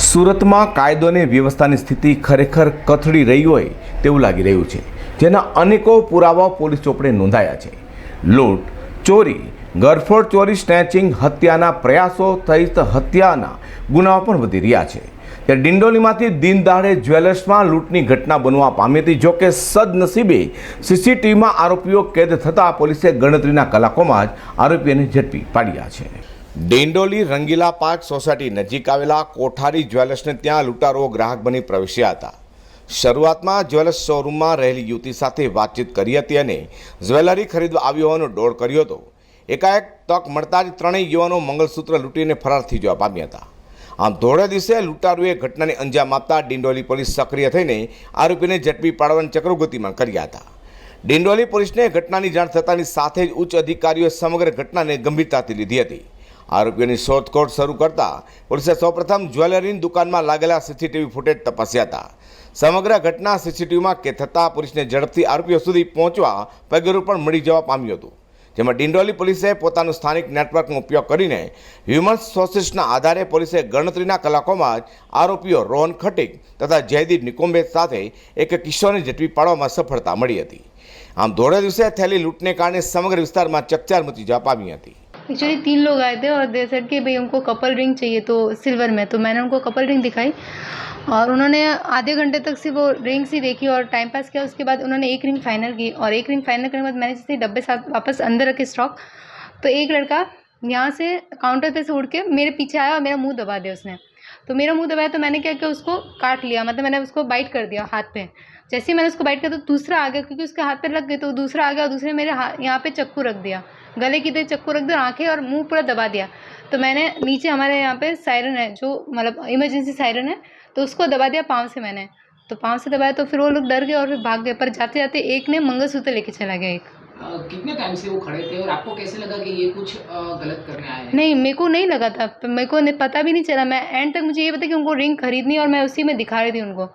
સુરતમાં કાયદો અને વ્યવસ્થાની સ્થિતિ ખરેખર કથળી રહી હોય તેવું લાગી રહ્યું છે. જેના અનેકો પુરાવાઓ પોલીસ ચોપડે નોંધાયા છે. લૂંટ, ચોરી ગરફોડ ચોરી, સ્નેચિંગ, હત્યાના પ્રયાસો સહિત હત્યાના ગુનાઓ પણ વધી રહ્યા છે. ત્યારે ડિંડોલીમાંથી દિનદાડે જ્વેલર્સમાં લૂંટની ઘટના બનવા પામી હતી, જોકે સદનસીબે સીસીટીવીમાં આરોપીઓ કેદ થતાં પોલીસે ગણતરીના કલાકોમાં જ આરોપીઓને ઝડપી પાડ્યા છે. ડેંડોલી રંગીલા પાર્ક સોસાયટી નજીક આવેલા કોઠારી જ્વેલર્સને ત્યાં લૂંટારો ગ્રાહક બની પ્રવેશ્યા હતા. શરૂઆતમાં જ્વેલર્સ શોરૂમમાં રહેલી યુવતી સાથે વાતચીત કરી હતી અને જ્વેલરી ખરીદવા આવ્યો હોવાનો ડોળ કર્યો હતો. એકાએક તક મળતા જ ત્રણેય યુવાનો મંગલસૂત્ર લૂંટીને ફરાર થઈ જવા પામ્યા હતા. આમ ધોળે દિવસે લૂંટારુએ ઘટનાને અંજામ આપતા ડિંડોલી પોલીસ સક્રિય થઈને આરોપીને ઝડપી પાડવાની ચક્રો ગતિમાન કર્યા હતા. ડિંડોલી પોલીસને ઘટનાની જાણ થતાની સાથે જ ઉચ્ચ અધિકારીઓએ સમગ્ર ઘટનાને ગંભીરતાથી લીધી હતી. આરોપીઓની શોધખોળ શરૂ કરતા પોલીસે સૌપ્રથમ જ્વેલરીની દુકાનમાં લાગેલા સીસીટીવી ફૂટેજ તપાસ્યા હતા. સમગ્ર ઘટના સીસીટીવીમાં કે થતાં પોલીસને ઝડપથી આરોપીઓ સુધી પહોંચવા પગેરું પણ મળી જવા પામ્યું હતું. જેમાં ડિંડોલી પોલીસે પોતાનું સ્થાનિક નેટવર્કનો ઉપયોગ કરીને હ્યુમન સોર્સિસના આધારે પોલીસે ગણતરીના કલાકોમાં જ આરોપીઓ રોહન ખટીક તથા જયદીપ નિકોમ્બે સાથે એક કિશોરને ઝડપી પાડવામાં સફળતા મળી હતી. આમ ધોળે દિવસે થયેલી લૂંટને કારણે સમગ્ર વિસ્તારમાં ચકચાર મચી જવા પામી હતી. एक्चुअली तीन लोग आए थे और दे सेड कि भाई उनको कपल रिंग चाहिए तो सिल्वर में। तो मैंने उनको कपल रिंग दिखाई और उन्होंने आधे घंटे तक सिर्फ़ वो रिंग्स ही देखी और टाइम पास किया। उसके बाद उन्होंने एक रिंग फाइनल की और एक रिंग फाइनल करने के बाद मैंने जैसे डब्बे साथ वापस अंदर रखे स्टॉक तो एक लड़का यहाँ से काउंटर पे से उड़ के मेरे पीछे आया और मेरा मुँह दबा दिया उसने। तो मेरा मुँह दबाया तो मैंने क्या किया, उसको काट लिया। मतलब मैंने उसको बाइट कर दिया हाथ पे। जैसे ही मैंने उसको बाइट किया तो दूसरा आ गया क्योंकि उसके हाथ पे लग गए तो दूसरा आ गया और दूसरे मेरे हाथ यहाँ पे चक्कू रख दिया। गले की तरह चक्कू रख दिया आँखें और मुँह पूरा दबा दिया। तो मैंने नीचे हमारे यहाँ पे सायरन है जो मतलब इमरजेंसी सायरन है तो उसको दबा दिया पाँव से मैंने। तो पाँव से दबाया तो फिर वो लोग डर गए और फिर भाग गए। पर जाते जाते एक ने मंगलसूत्र लेके चला गया एक। कितने टाइम से वो खड़े थे और आपको कैसे लगा कि ये कुछ गलत करने आए हैं? नहीं मेरे को नहीं लगा था। मेरे को पता भी नहीं चला। मैं एंड तक मुझे ये पता कि उनको रिंग खरीदनी और मैं उसी में दिखा रही थी उनको।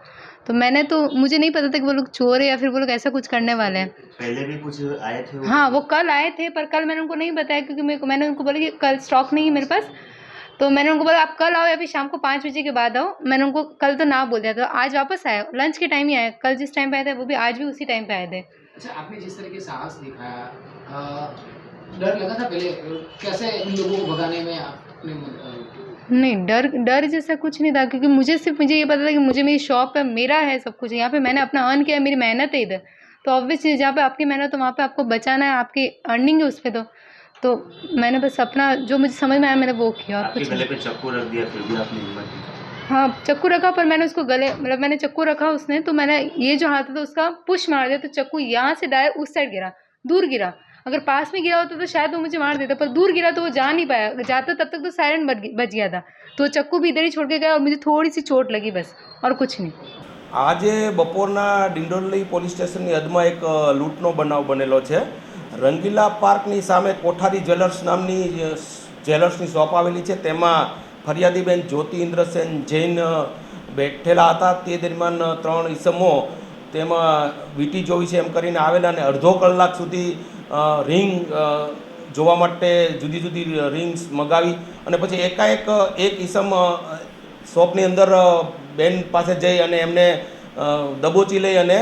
तो मैंने तो मुझे नहीं पता था कि वो लोग चोर है या फिर वो लोग ऐसा कुछ करने वाले हैं। पहले भी कुछ आए थे वो? हाँ वो कल आए थे पर कल मैंने उनको नहीं बताया क्योंकि मेरे को मैंने उनको बोला कि कल स्टॉक नहीं है मेरे पास। तो मैंने उनको बोला आप कल आओ या फिर शाम को पाँच बजे के बाद आओ। मैंने उनको कल तो ना बोल दिया था। आज वापस आए लंच के टाइम ही आए कल जिस टाइम पे आए थे वो भी आज भी उसी टाइम पे आए थे। अच्छा आपने जिस तरीके से साहस दिखाया डर लगा था पहले? कैसे इन लोगों को भगाने में आपने नहीं डर डर जैसा कुछ नहीं था क्योंकि मुझे सिर्फ़ मुझे ये पता था कि मुझे मेरी शॉप है मेरा है सब कुछ यहाँ पे मैंने अपना अर्न किया है, मेरी मेहनत है इधर। तो ऑब्वियस चीज़ जहाँ पे आपकी मेहनत तो वहाँ पे आपको बचाना है आपकी अर्निंग है उस पर तो। तो मैंने बस अपना जो मुझे समझ में आया मैंने वो किया और कुछ गले पे चक्कू रख दिया फिर भी आपने हिम्मत हाँ चक्कू रखा पर मैंने उसको गले मतलब मैंने चक्कू रखा उसने तो मैंने ये जो हाथ था उसका पुश मार दिया तो चक्कू यहाँ से डायरेक्ट उस साइड गिरा दूर गिरा। अगर पास में गिरा होता तो शायद वो मुझे मार देता पर दूर गिरा तो वो जा नहीं पाया जाता तब तक तो सायरन बच बच गया था तो वो चक्कू भी इधर ही छोड़ के गया और मुझे थोड़ी सी चोट लगी बस और कुछ नहीं આજે બપોરના ડિંડોલી પોલીસ સ્ટેશનની હદમાં એક અ, લૂંટનો બનાવ બનેલો છે રંગીલા પાર્કની સામે કોઠારી જ્વેલર્સ નામની અ, જ્વેલર્સની શોપ આવેલી છે તેમાં ફરિયાદીબેન જ્યોતિ ઇન્દ્રસેન જૈન અ, બેઠેલા હતા તે દરમિયાન અ, ત્રણ ઈસમો તેમાં વીટી જોવી છે એમ કરીને આવેલા અને અડધો કલાક સુધી અ, રિંગ જોવા માટે જુદી જુદી રિંગ્સ મગાવી અને પછી એકાએક એક ઈસમ શોપની અંદર બેન પાસે જઈ અને એમને દબોચી લઈ અને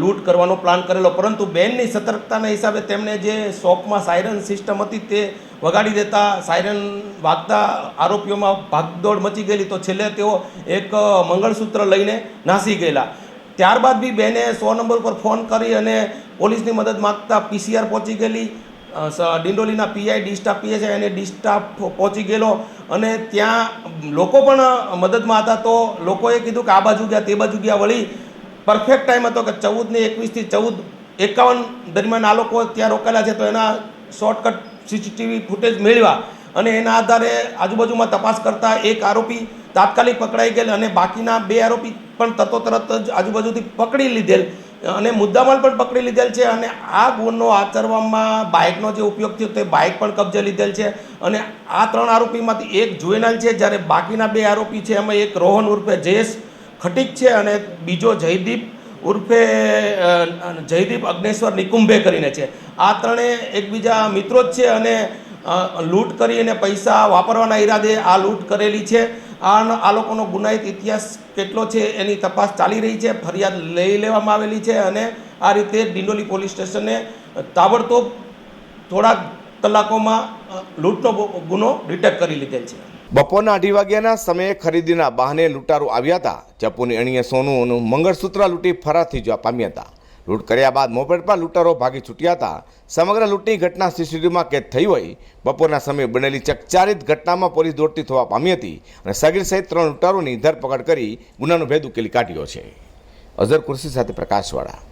લૂંટ કરવાનો પ્લાન કરેલો. પરંતુ બેનની સતર્કતાના હિસાબે તેમણે જે શોપમાં સાયરન સિસ્ટમ હતી તે વગાડી દેતા, સાયરન વાગતા આરોપીઓમાં ભાગદોડ મચી ગયેલી. તો છેલ્લે તેઓ એક મંગળસૂત્ર લઈને નાસી ગયેલા. ત્યારબાદ બી બેને સો નંબર પર ફોન કરી અને પોલીસની મદદ માગતા પીસીઆર પહોંચી ગયેલી. ડિંડોલીના પીઆઈ ડી સ્ટાફ પીએસઆઈ અને ડી સ્ટાફ પહોંચી ગયેલો. અને ત્યાં લોકો પણ મદદમાં હતા તો લોકોએ કીધું કે આ બાજુ ગયા, તે બાજુ ગયા વળી પરફેક્ટ ટાઈમ હતો કે ચૌદને એકવીસથી ચૌદ એકાવન દરમિયાન આ લોકો ત્યાં રોકાયેલા છે તો એના શોર્ટકટ સીસીટીવી ફૂટેજ મેળવ્યા. અને એના આધારે આજુબાજુમાં તપાસ કરતા એક આરોપી તાત્કાલિક પકડાઈ ગયેલ અને બાકીના બે આરોપી પણ તરતો તરત જ આજુબાજુથી પકડી લીધેલ. અને મુદ્દામાલ પણ પકડી લીધેલ છે અને આ ગુનો આચરવામાં બાઇકનો જે ઉપયોગ થયો તે બાઇક પણ કબજે લીધેલ છે. અને આ ત્રણ આરોપીમાંથી એક જુએનાલ છે, જ્યારે બાકીના બે આરોપી છે, એમાં એક રોહન ઉર્ફે જયેશ ખટીક છે અને બીજો જયદીપ ઉર્ફે જયદીપ અગ્નેશ્વર નિકુંભે કરીને છે. આ ત્રણેય એકબીજા મિત્રો જ છે અને લૂંટ કરી અને પૈસા વાપરવાના ઈરાદે આ લૂંટ કરેલી છે. આ આ લોકોનો ગુનાહિત ઇતિહાસ કેટલો છે એની તપાસ ચાલી રહી છે, ફરિયાદ લઈ લેવામાં આવેલી છે અને આ રીતે ડિંડોલી પોલીસ સ્ટેશને તાબડતોબ થોડાક કલાકોમાં લૂંટનો ગુનો ડિટેક્ટ કરી લીધેલ છે. બપોરના અઢી વાગ્યાના સમયે ખરીદીના બહાને લૂંટારો આવ્યા હતા. ચપ્પુની અણીએ સોનું મંગળસૂત્ર લૂંટી ફરાર થઈ જવા પામ્યા હતા. લૂંટ કર્યા બાદ મોપેડ પર લૂંટારો ભાગી છૂટ્યા હતા. સમગ્ર લૂંટની ઘટના સીસીટીવીમાં કેદ થઈ હોય. બપોરના સમયે બનેલી ચકચારિત ઘટનામાં પોલીસ દોડતી થવા પામી હતી અને સગીર સહિત ત્રણ લૂંટારોની ધરપકડ કરી ગુનાનો ભેદ ઉકેલી કાઢ્યો છે. અઝર કુર્સી સાથે પ્રકાશવાળા.